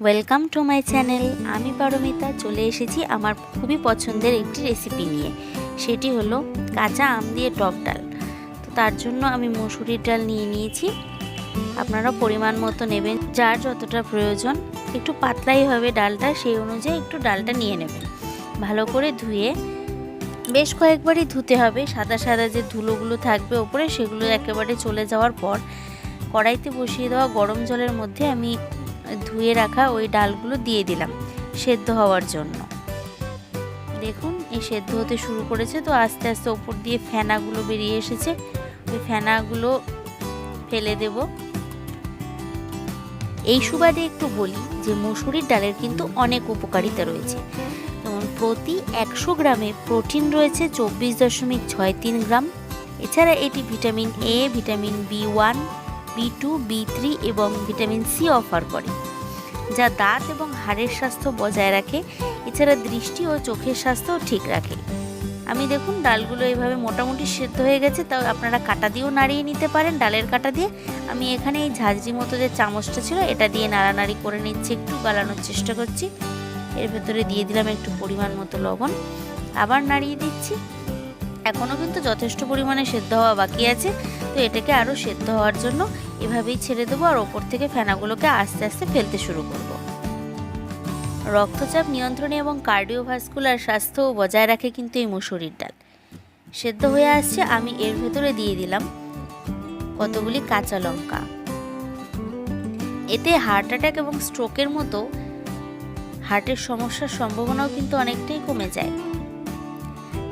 Welcome to my channel আমি পারমিতা, চলে এসেছি আমার খুবই পছন্দের একটি রেসিপি নিয়ে। সেটি হলো কাঁচা আম দিয়ে টক ডাল। তো তার জন্য আমি মসুরির ডাল নিয়ে নিয়েছি। আপনারা পরিমাণ মতো নেবেন। যার যতটা প্রয়োজন, একটু পাতলাই হবে ডালটা, সেই অনুযায়ী একটু ডালটা নিয়ে নেবেন। ভালো করে ধুয়ে, বেশ কয়েকবারই ধুতে হবে। সাদা সাদা যে ধুলোগুলো থাকবে ওপরে, সেগুলো একেবারে চলে যাওয়ার পর, কড়াইতে বসিয়ে দেওয়া গরম জলের মধ্যে আমি ধুয়ে রাখা ওই ডালগুলো দিয়ে দিলাম সেদ্ধ হওয়ার জন্য। দেখুন, এই সেদ্ধ হতে শুরু করেছে তো আস্তে আস্তে ওপর দিয়ে ফেনাগুলো বেরিয়ে এসেছে। ওই ফেনাগুলো ফেলে দেব। এই সুবাদে একটু বলি যে মসুরির ডালের কিন্তু অনেক উপকারিতা রয়েছে। যেমন প্রতি একশো গ্রামে প্রোটিন রয়েছে চব্বিশ দশমিক ছয় তিন গ্রাম। এছাড়া এটি vitamin A vitamin B one B two B three এবং ভিটামিন সি অফার করে, যা দাঁত এবং হাড়ের স্বাস্থ্য বজায় রাখে, এছাড়া দৃষ্টি ও চোখের স্বাস্থ্যও ঠিক রাখে। আমি দেখুন, ডালগুলো এইভাবে মোটামুটি সেদ্ধ হয়ে গেছে, তাও আপনারা কাটা দিয়েও নাড়িয়ে নিতে পারেন, ডালের কাটা দিয়ে। আমি এখানে এই ঝাঁঝরি মতো যে চামচটা ছিল, এটা দিয়ে নাড়ানাড়ি করে নিচ্ছি একটু, গালানোর চেষ্টা করছি। এর ভেতরে দিয়ে দিলাম একটু পরিমাণ মতো লবণ। আবার নাড়িয়ে দিচ্ছি। এখনও কিন্তু যথেষ্ট পরিমাণে সেদ্ধ হওয়া বাকি আছে, তো এটাকে আরও সেদ্ধ হওয়ার জন্য এভাবেই ছেড়ে দেবো আর ওপর থেকে ফেনাগুলোকে আস্তে আস্তে ফেলতে শুরু করব। রক্তচাপ নিয়ন্ত্রণে এবং কার্ডিওভাস্কুলার স্বাস্থ্যও বজায় রাখে কিন্তু এই মুসুরির ডাল। সেদ্ধ হয়ে আসছে, আমি এর ভেতরে দিয়ে দিলাম কতগুলি কাঁচা লঙ্কা। এতে হার্ট অ্যাটাক এবং স্ট্রোকের মতো হার্টের সমস্যার সম্ভাবনাও কিন্তু অনেকটাই কমে যায়।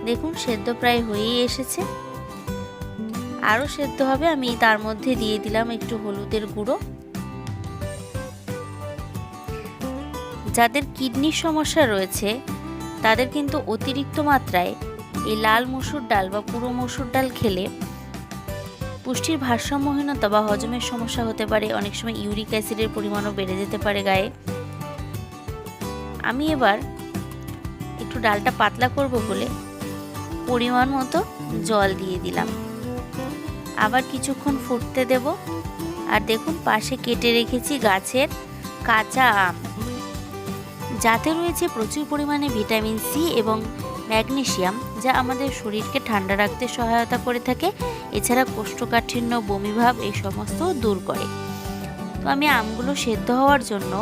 দেখুন, সেদ্ধ প্রায় হয়েই এসেছে। আরও সেদ্ধ হবে। আমি তার মধ্যে দিয়ে দিলাম একটু হলুদের গুঁড়ো। যাদের কিডনির সমস্যা রয়েছে, তাদের কিন্তু অতিরিক্ত মাত্রায় এই লাল মসুর ডাল বা পুরো মসুর ডাল খেলে পুষ্টির ভারসাম্যহীনতা বা হজমের সমস্যা হতে পারে। অনেক সময় ইউরিক অ্যাসিডের পরিমাণও বেড়ে যেতে পারে গায়ে। আমি এবার একটু ডালটা পাতলা করব বলে পরিমাণ মতো জল দিয়ে দিলাম। আবার কিছুক্ষণ ফুটতে দেব। আর দেখুন, পাশে কেটে রেখেছি গাছের কাঁচা আম। যাতে রয়েছে প্রচুর পরিমাণে ভিটামিন সি এবং ম্যাগনেশিয়াম, যা আমাদের শরীরকে ঠান্ডা রাখতে সহায়তা করে থাকে। এছাড়া কোষ্ঠকাঠিন্য, বমিভাব, এই সমস্ত দূর করে। তো আমি আমগুলো সেদ্ধ হওয়ার জন্য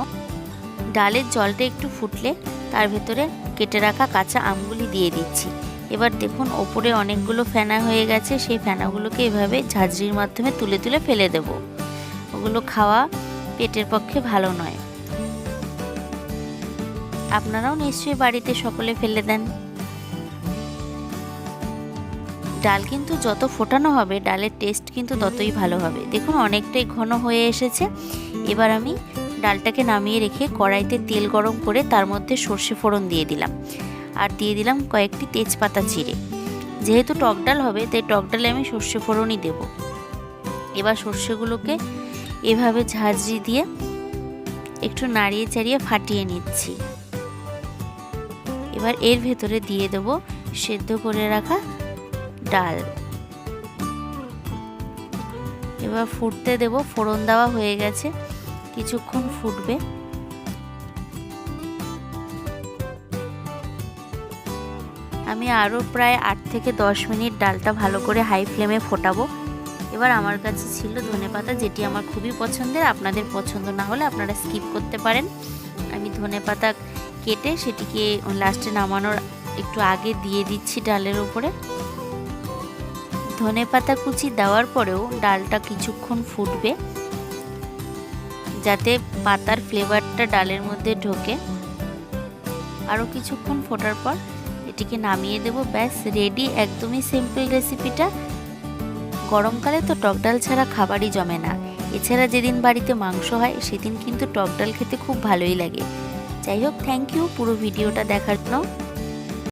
ডালের জলটা একটু ফুটলে তার ভেতরে কেটে রাখা কাঁচা আমগুলি দিয়ে দিচ্ছি। এবার দেখুন, ওপরে অনেকগুলো ফেনা হয়ে গেছে। সেই ফেনাগুলোকে এভাবে ঝাঁঝরির মাধ্যমে তুলে তুলে ফেলে দেব। ওগুলো খাওয়া পেটের পক্ষে ভালো নয়। আপনারাও নিশ্চয়ই বাড়িতে সকলে ফেলে দেন। ডাল কিন্তু যত ফোটানো হবে, ডালের টেস্ট কিন্তু ততই ভালো হবে। দেখুন, অনেকটাই ঘন হয়ে এসেছে। এবার আমি ডালটাকে নামিয়ে রেখে কড়াইতে তেল গরম করে তার মধ্যে সর্ষে ফোড়ন দিয়ে দিলাম। আর দিয়ে দিলাম কয়েকটি তেজপাতা চিড়ে। যেহেতু টক ডাল হবে, তাই টক ডালে আমি সর্ষে ফোড়নই দেব। এবার সর্ষেগুলোকে এভাবে ঝাঁঝরি দিয়ে একটু নাড়িয়ে চাড়িয়ে ফাটিয়ে নিচ্ছি। এবার এর ভেতরে দিয়ে দেব সেদ্ধ করে রাখা ডাল। এবার ফুটতে দেব, ফোড়ন দেওয়া হয়ে গেছে, কিছুক্ষণ ফুটবে। আমি আরও প্রায় আট থেকে দশ মিনিট ডালটা ভালো করে হাই ফ্লেমে ফোটাবো। এবার আমার কাছে ছিল ধনে পাতা, যেটি আমার খুবই পছন্দের। আপনাদের পছন্দ না হলে আপনারা স্কিপ করতে পারেন। আমি ধনে পাতা কেটে সেটিকে লাস্টে নামানোর একটু আগে দিয়ে দিচ্ছি ডালের উপরে। ধনে পাতা কুচি দেওয়ার পরেও ডালটা কিছুক্ষণ ফুটবে, যাতে পাতার ফ্লেভারটা ডালের মধ্যে ঢোকে। আরও কিছুক্ষণ ফোটার পর এটিকে নামিয়ে দেব, ব্যাস রেডি একদমই সিম্পল রেসিপিটা গরমকালে তো টক ডাল ছাড়া খাবারই জমে না। এছাড়া যেদিন বাড়িতে মাংস হয়, সেদিন কিন্তু টক ডাল খেতে খুব ভালোই লাগে। যাই হোক থ্যাংক ইউ পুরো ভিডিওটা দেখার জন্য।